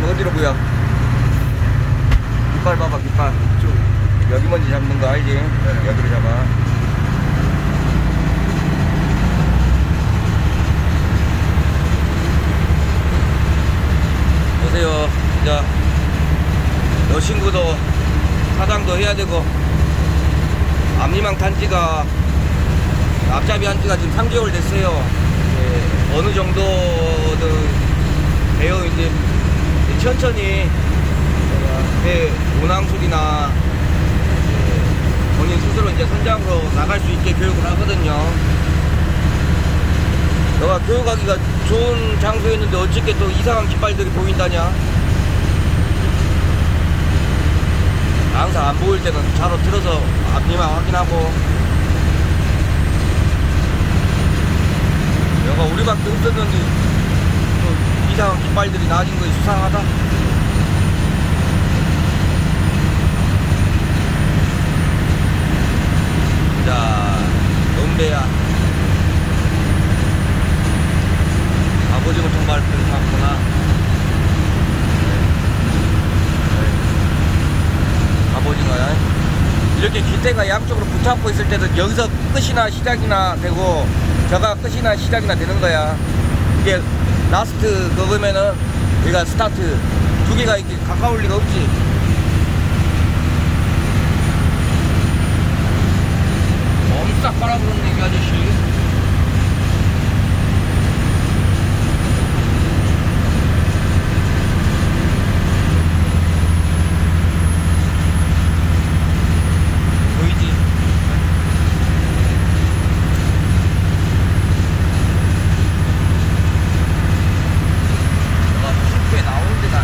깃발 어디로 보여? 깃발 봐봐 깃발. 여기 먼저 잡는 거 알지? 여기로 잡아. 보세요. 이제 여 친구도 사장도 해야 되고 앞니망 탄지가 앞잡이 한 지가 지금 3개월 됐어요. 예, 어느 정도는 배워 이제 천천히 배 운항술이나 예, 본인 스스로 이제 선장으로 나갈 수 있게 교육을 하거든요. 너가 교육하기가 좋은 장소였는데 어떻게 또 이상한 깃발들이 보인다냐? 항상 안 보일 때는 차로 들어서 앞니만 확인하고. 여가 우리밖에 없었는데 또 이상한 깃발들이 나진 것이 수상하다 자 넘배야 아버지가 통발 많구나 갑오징어야. 이렇게 기대가 양쪽으로 붙잡고 있을 때는 여기서 끝이나 시작이나 되고 저가 끝이나 시작이나 되는 거야. 이게 라스트 그거면은 여기가 스타트 두 개가 이렇게 가까울 리가 없지. 엄싹 빨아부르는 이 아저씨. 보이지? 내가 쉽게 나오는 데가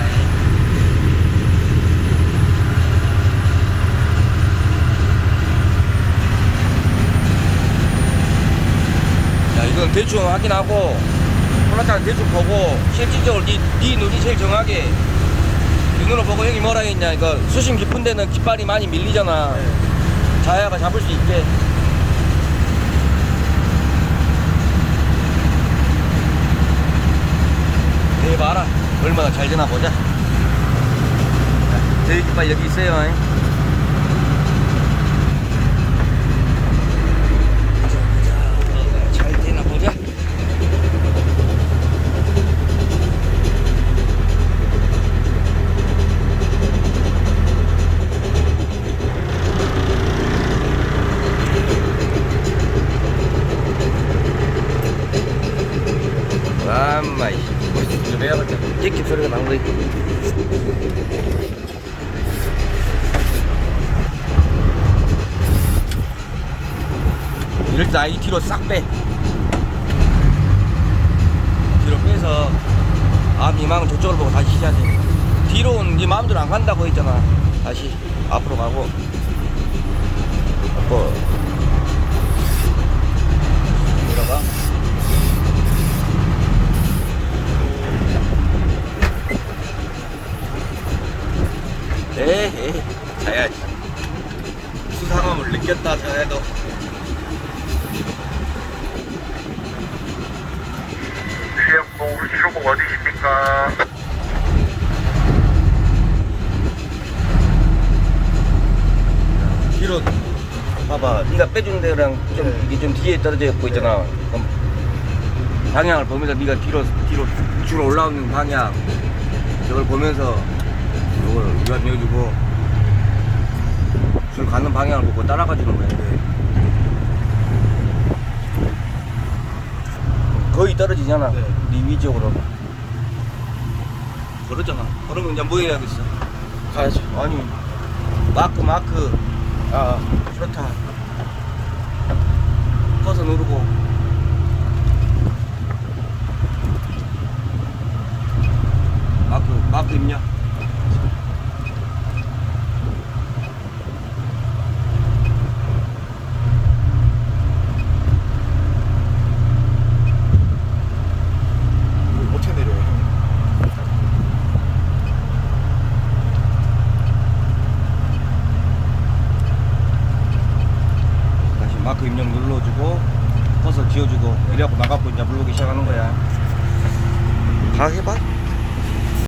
아니 자, 이건 대충 확인하고, 폴라타는 대충 보고, 실질적으로 네, 네 눈이 제일 정확해. 눈으로 보고 형이 뭐라 했냐. 이거 수심 깊은 데는 깃발이 많이 밀리잖아. 자야가 잡을 수 있게. 네, 봐라. 얼마나 잘 되나 보자. 자, 저희 깃발 여기 있어요. 잉? 잘 되나 보자. 와마 이씨 좀 해야겠다 찍찍 소리가 나는 거야 이럴 때 아이 뒤로 싹빼. 뒤로 빼서 아 미망은 저쪽을 보고 다시 시작해. 뒤로는 네 마음대로 안 간다고 했잖아. 다시 앞으로 가고. 뭐 들어가 에이 자야지 느꼈다 자야도. 시흥동 출국 어디십니까? 뒤로 봐봐. 네가 빼준 데랑 좀 이게 좀 뒤에 떨어져 있고 있잖아. 그럼 방향을 보면서 네가 뒤로 뒤로 줄 올라오는 방향. 저걸 보면서 이걸 줄 가는 방향을 보고 따라가 주는 거야 이게. 거의 떨어지잖아. 네. 네 위쪽으로. 그러잖아. 그러면 이제 뭐 해야겠어 가야죠. 아니 마크 마크. 아, 그렇다. 꺼서 누르고 마크 마크 있냐? 어떻게 내려요? 다시 마크 입력 눌러주고 꺼서 지워주고 이래갖고 나가고 이제 물르기 시작하는 거야. 다 해봐